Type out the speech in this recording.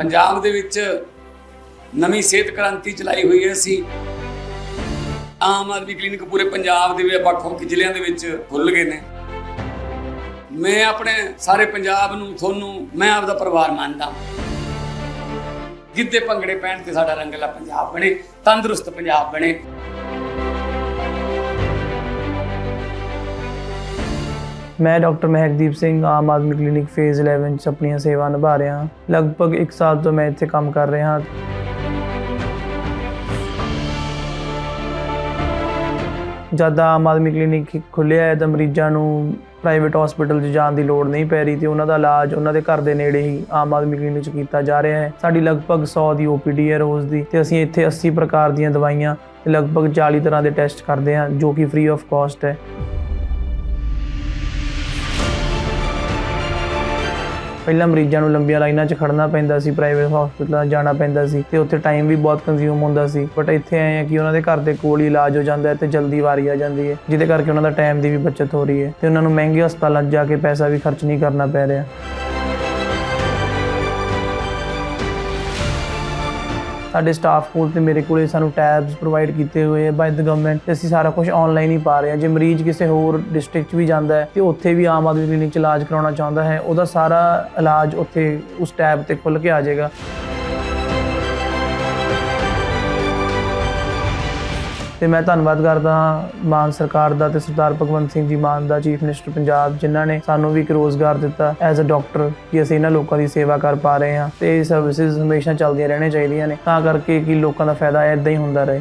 ਪੰਜਾਬ ਦੇ ਵਿੱਚ ਨਵੀਂ ਸਿਹਤ ਕ੍ਰਾਂਤੀ ਚਲਾਈ ਹੋਈ ਹੈ ਅਸੀਂ। ਆਮ ਆਦਮੀ ਕਲੀਨਿਕ ਪੂਰੇ ਪੰਜਾਬ ਦੇ ਵਿੱਚ ਵੱਖ-ਵੱਖ ਜ਼ਿਲ੍ਹਿਆਂ ਦੇ ਵਿੱਚ ਖੁੱਲ ਗਏ ਨੇ। ਮੈਂ ਆਪਣੇ ਸਾਰੇ ਪੰਜਾਬ ਨੂੰ, ਤੁਹਾਨੂੰ, ਮੈਂ ਆਪਦਾ ਪਰਿਵਾਰ ਮੰਨਦਾ। ਗਿੱਧੇ ਭੰਗੜੇ ਪੈਣ ਤੇ ਸਾਡਾ ਰੰਗਲਾ ਪੰਜਾਬ ਬਣੇ, ਤੰਦਰੁਸਤ ਪੰਜਾਬ ਬਣੇ। ਮੈਂ doctor Mehakdeep Singh, Aam Aadmi clinic phase 11 ਚ ਆਪਣੀਆਂ ਸੇਵਾ ਨਿਭਾ ਰਿਹਾ ਹਾਂ। ਲਗਭਗ 1 ਸਾਲ ਤੋਂ ਮੈਂ ਇੱਥੇ ਕੰਮ ਕਰ ਰਿਹਾ ਹਾਂ। ਜਦ ਆਮ ਆਦਮੀ ਕਲੀਨਿਕ ਖੁੱਲਿਆ ਹੈ ਤਾਂ ਮਰੀਜ਼ਾਂ ਨੂੰ ਪ੍ਰਾਈਵੇਟ ਹਸਪੀਟਲ 'ਚ ਜਾਣ ਦੀ ਲੋੜ ਨਹੀਂ ਪੈ ਰਹੀ ਤੇ ਉਹਨਾਂ ਦਾ ਇਲਾਜ ਉਹਨਾਂ ਦੇ ਘਰ ਦੇ ਨੇੜੇ ਹੀ ਆਮ ਆਦਮੀ ਕਲੀਨਿਕ 'ਚ ਕੀਤਾ ਜਾ ਰਿਹਾ ਹੈ। ਸਾਡੀ ਲਗਭਗ 100 ਦੀ ਓਪੀਡੀ ਹੈ ਰੋਜ਼ ਦੀ ਤੇ ਅਸੀਂ ਇੱਥੇ 80 ਪ੍ਰਕਾਰ ਦੀਆਂ ਦਵਾਈਆਂ ਤੇ ਲਗਭਗ 40 ਤਰ੍ਹਾਂ ਦੇ ਟੈਸਟ ਕਰਦੇ ਹਾਂ, ਜੋ ਕਿ ਫ੍ਰੀ ਆਫ ਕਾਸਟ ਹੈ। ਪਹਿਲਾਂ ਮਰੀਜ਼ਾਂ ਨੂੰ ਲੰਬੀਆਂ ਲਾਈਨਾਂ 'ਚ ਖੜਨਾ ਪੈਂਦਾ ਸੀ ਪ੍ਰਾਈਵੇਟ ਹਸਪਤਾਲਾਂ ਜਾਣਾ ਪੈਂਦਾ ਸੀ ਤੇ ਉੱਥੇ ਟਾਈਮ ਵੀ ਬਹੁਤ ਕੰਜ਼ਿਊਮ ਹੁੰਦਾ ਸੀ। ਬਟ ਇੱਥੇ ਆਏ ਆ ਕਿ ਉਹਨਾਂ ਦੇ ਘਰ ਦੇ ਕੋਲ ਹੀ ਇਲਾਜ ਹੋ ਜਾਂਦਾ ਹੈ ਤੇ ਜਲਦੀ ਵਾਰੀ ਆ ਜਾਂਦੀ ਹੈ, ਜਿਹਦੇ ਕਰਕੇ ਉਹਨਾਂ ਦਾ ਟਾਈਮ ਦੀ ਵੀ ਬਚਤ ਹੋ ਰਹੀ ਹੈ ਤੇ ਉਹਨਾਂ ਨੂੰ ਮਹਿੰਗੇ ਹਸਪਤਾਲਾਂ 'ਚ ਜਾ ਕੇ ਪੈਸਾ ਵੀ ਖਰਚ ਨਹੀਂ ਕਰਨਾ ਪੈ ਰਿਹਾ। ਸਾਡੇ ਸਟਾਫ ਕੋਲ ਤੇ ਮੇਰੇ ਕੋਲੇ ਸਾਨੂੰ ਟੈਬਸ ਪ੍ਰੋਵਾਈਡ ਕੀਤੇ ਹੋਏ ਆ ਬਾਈ ਦ ਗਵਰਨਮੈਂਟ ਤੇ ਅਸੀਂ ਸਾਰਾ ਕੁਝ ਆਨਲਾਈਨ ਹੀ ਪਾ ਰਹੇ ਹਾਂ। ਜੇ ਮਰੀਜ਼ ਕਿਸੇ ਹੋਰ ਡਿਸਟ੍ਰਿਕਟ 'ਚ ਵੀ ਜਾਂਦਾ ਹੈ ਤੇ ਉੱਥੇ ਵੀ ਆਮ ਆਦਮੀ ਕਲੀਨਿਕ 'ਚ ਇਲਾਜ ਕਰਾਉਣਾ ਚਾਹੁੰਦਾ ਹੈ, ਉਹਦਾ ਸਾਰਾ ਇਲਾਜ ਉੱਥੇ ਉਸ ਟੈਬ ਤੇ ਖੁੱਲ ਕੇ ਆ ਜਾਏਗਾ। ਤੇ ਮੈਂ ਧੰਨਵਾਦ ਕਰਦਾ ਹਾਂ ਮਾਨ ਸਰਕਾਰ ਦਾ ਤੇ ਸਰਦਾਰ ਭਗਵੰਤ ਸਿੰਘ ਜੀ ਮਾਨ ਦਾ, ਚੀਫ ਮਿਨਿਸਟਰ ਪੰਜਾਬ, ਜਿਨ੍ਹਾਂ ਨੇ ਸਾਨੂੰ ਵੀ ਇੱਕ ਰੋਜ਼ਗਾਰ ਦਿੱਤਾ ਐਜ਼ ਅ ਡਾਕਟਰ ਕਿ ਅਸੀਂ ਇਹਨਾਂ ਲੋਕਾਂ ਦੀ ਸੇਵਾ ਕਰ ਪਾ ਰਹੇ ਹਾਂ ਤੇ ਇਹ ਸਰਵਿਸਿਜ਼ ਹਮੇਸ਼ਾ ਚੱਲਦੀਆਂ ਰਹਿਣੀਆਂ ਚਾਹੀਦੀਆਂ ਨੇ, ਤਾਂ ਕਰਕੇ ਕਿ ਲੋਕਾਂ ਦਾ ਫਾਇਦਾ ਇਦਾਂ ਹੀ ਹੁੰਦਾ ਰਹੇ।